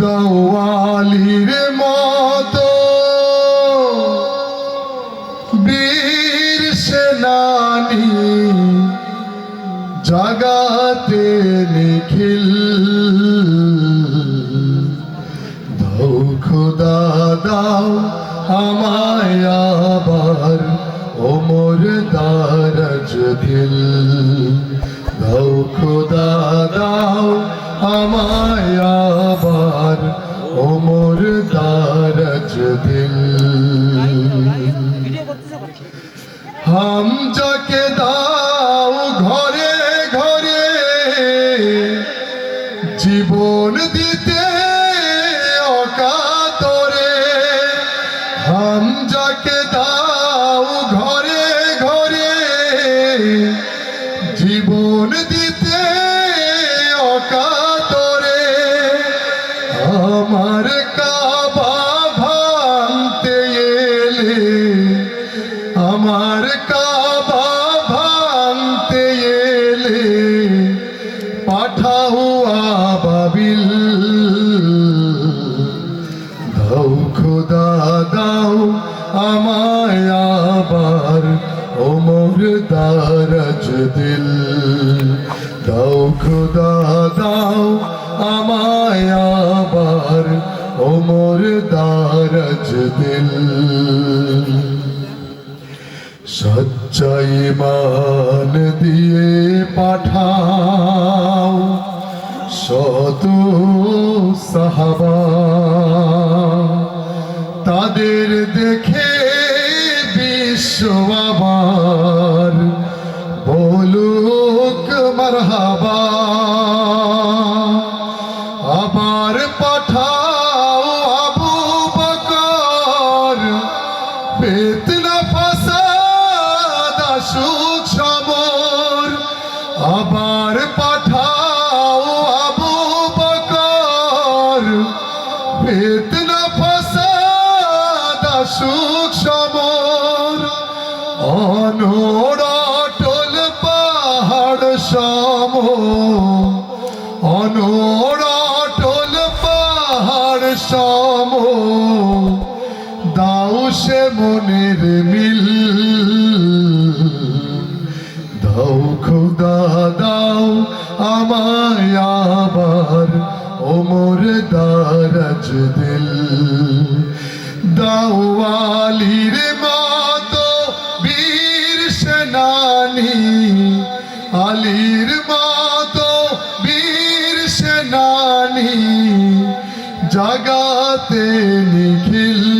দওয়ালির মতো। বীর সেনানি জাগাতে নিখিল। দাও খোদা দাও আমায় আবার ওমর দারজ দিল। দাও খোদা দাও জীবন দিতে অকাতরে। হাম যাকে দাও ঘরে ঘরে। জীবন দিতে অকাতরে। আমার কাবা ভাঙতে এলে, আমার কাবা ভাঙতে এলে। পাঠাও দারাজ দিল। দাও খোদা, দাও আমায় আবার ওমর দারাজ দিল। সচ্চাই মান দিয়ে পাঠাও শত সাহাবা। তাদের দেখে বিশ্ব ফিতনা ফাসাদ আসুক সমর। আবার পাঠাও আবু বকর। ফিতনা ফাসাদ আসুক সমর। অনড়টল পাহাড় সম অনড়টল পাহাড় সম দাও সে মনের মিল। দাও খোদা, দাও আমায় আবার ওমর দারাজ দিল। দাও আলীর মাতো বীর সেনানি, আলীর মাতো বীর সেনানি, জাগাতে নিখিল।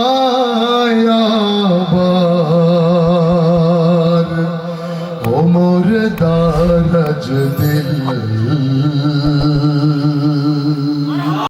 Umur daracı dil